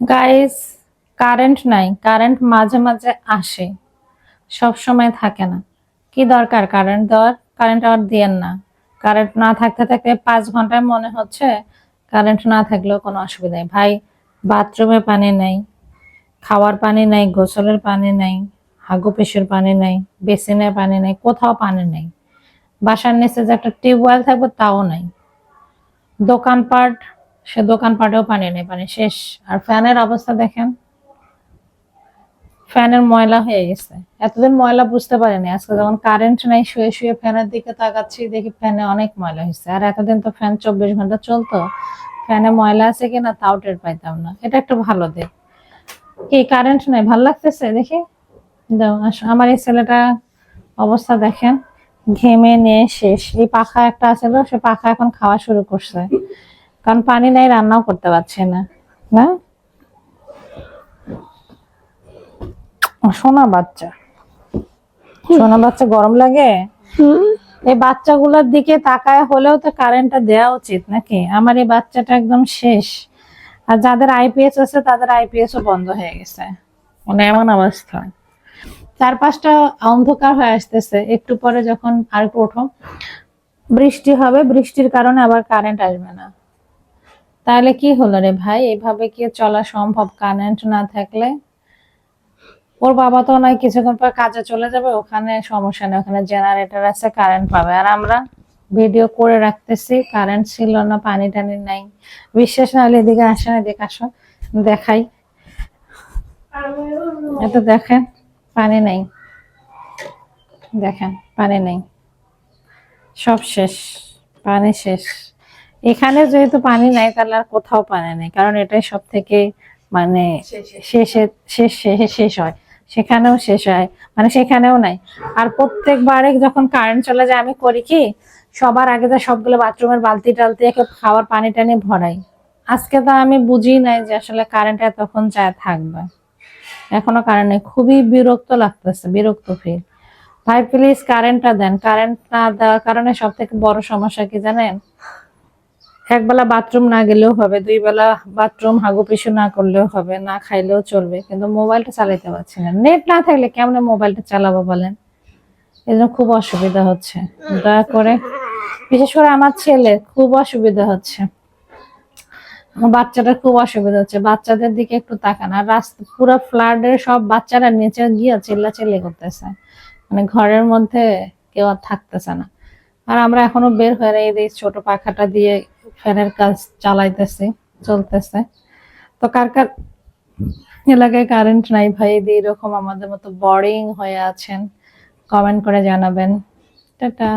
Guys current নাই current মাঝে মাঝে আসে, সব সময় থাকে না। কি দরকার কারেন্ট দেওয়ার? কারেন্ট আর দিয়েন না। কারেন্ট না থাকতে থাকতে পাঁচ ঘন্টায় মনে হচ্ছে কারেন্ট না থাকলেও কোনো অসুবিধা নেই। ভাই বাথরুমে পানি নেই, খাওয়ার পানি নেই, গোসলের পানি নেই হাগু পেশের পানি নেই বেসিনের পানি নেই, কোথাও পানি নেই। বাসার নিচে যে একটা টিউবওয়েল থাকবে তাও নাই। দোকানপাট সে দোকানপাটেও পানি নেই, পানি শেষ। আর ফ্যানের অবস্থা দেখেন। ফ্যানের ময়লা হয়ে গেছে। এতদিন ময়লা বুঝতে পারিনি, আজকে যখন কারেন্ট নাই, শুয়ে শুয়ে ফ্যানের দিকে তাকাচ্ছি, দেখি ফ্যানে অনেক ময়লা হয়েছে। আর এতদিন তো ফ্যান চব্বিশ ঘণ্টা চলতো, ফ্যানে ময়লা আছে কিনা তাও টের পাইতাম না। এটা একটা ভালো দিক। কি কারেন্ট নাই? ভালো লাগতেছে? দেখি। আমার এই ছেলেটা অবস্থা দেখেন। ঘেমে নিয়ে শেষ। এই পাখা একটা আছে তো, সে পাখা এখন খাওয়া শুরু করছে। কারণ পানি নাই রান্নাও করতে পারছে না না? সোনা বাচ্চা। সোনা বাচ্চা গরম লাগে? এই বাচ্চাগুলোর দিকে তাকায় হলেও তো কারেন্টটা দেওয়া উচিত নাকি? আমার এই বাচ্চাটা একদম শেষ। আর যাদের আইপিএস আছে তাদের আইপিএস ও বন্ধ হয়ে গেছে। মানে এমন অবস্থা। চারপাশটা অন্ধকার হয়ে আসতেছে। একটু পরে যখন আর একটু বৃষ্টি হবে বৃষ্টির কারণে আবার কারেন্ট আসবে না। তাহলে কি হলো রে ভাই? এইভাবে কি চলা সম্ভব? কারেন্ট না থাকলে? ওর বাবা তো নয়, কিছুক্ষণ পর কাজে চলে যাবে, ওখানে সমস্যা নেই, ওখানে জেনারেটর আছে কারেন্ট পাবে। আর আমরা ভিডিও করে রাখতেছি কারেন্ট ছিল না, পানি টানি নাই। বিশ্বাস না হলে এদিকে আসেন এদিকে আসো, দেখাই। এত দেখেন, পানি নেই। দেখেন, পানি নেই। সব শেষ, পানি শেষ। এখানে যেহেতু পানি নাই, তাহলে আর কোথাও পানি নেই, কারণ এটাই সব থেকে মানে শেষে, শেষ, শেষে হয়। সেখানেও শেষ হয় মানে সেখানেও নাই। আর প্রত্যেকবারে যখন কারেন্ট চলে যায়, আমি করি কি, সবার আগে তো সবগুলো বাথরুমের বালতি টালতি একে খাওয়ার পানি টানি ভরাই। আজকে তো আমি বুঝি নাই যে আসলে কারেন্ট তখন যায় থাকবে। এখনও কারেন্ট নেই, খুবই বিরক্ত লাগতেছে, বিরক্ত ফিল ভাই প্লিজ কারেন্টটা দেন। কারেন্ট না দেওয়ার কারণে সব থেকে বড় সমস্যা কি জানেন? একবেলা বাথরুম না গেলেও হবে, দুই বেলা বাথরুম হাগু পিছু না করলেও হবে, না খাইলেও চলবে, কিন্তু মোবাইলটা চালাইতে পারছি না। নেট না থাকলে কেমনে মোবাইলটা চালাবো বলেন? এই জন্য খুব অসুবিধা হচ্ছে। দয়া করে, বিশেষ করে আমার ছেলে, খুব অসুবিধা হচ্ছে। আমার বাচ্চাটার খুব অসুবিধা হচ্ছে। বাচ্চাদের দিকে একটু তাকান। আর রাস্তা, পুরো ফ্লাডের সব বাচ্চারা নিচে গিয়ে চিল্লা চিল্লি করতেছে। মানে ঘরের মধ্যে কেউ আর থাকতেছে না। আর আমরা এখনও বের হয়ে এই ছোট পাখাটা দিয়ে ফ্যানের কাজ চালাইতেছি, চলতেছে। তো কার কার এলাকায় কারেন্ট নাই ভাই? দিয়ে এরকম আমাদের মতো বোরিং হয়ে আছেন কমেন্ট করে জানাবেন। টাটা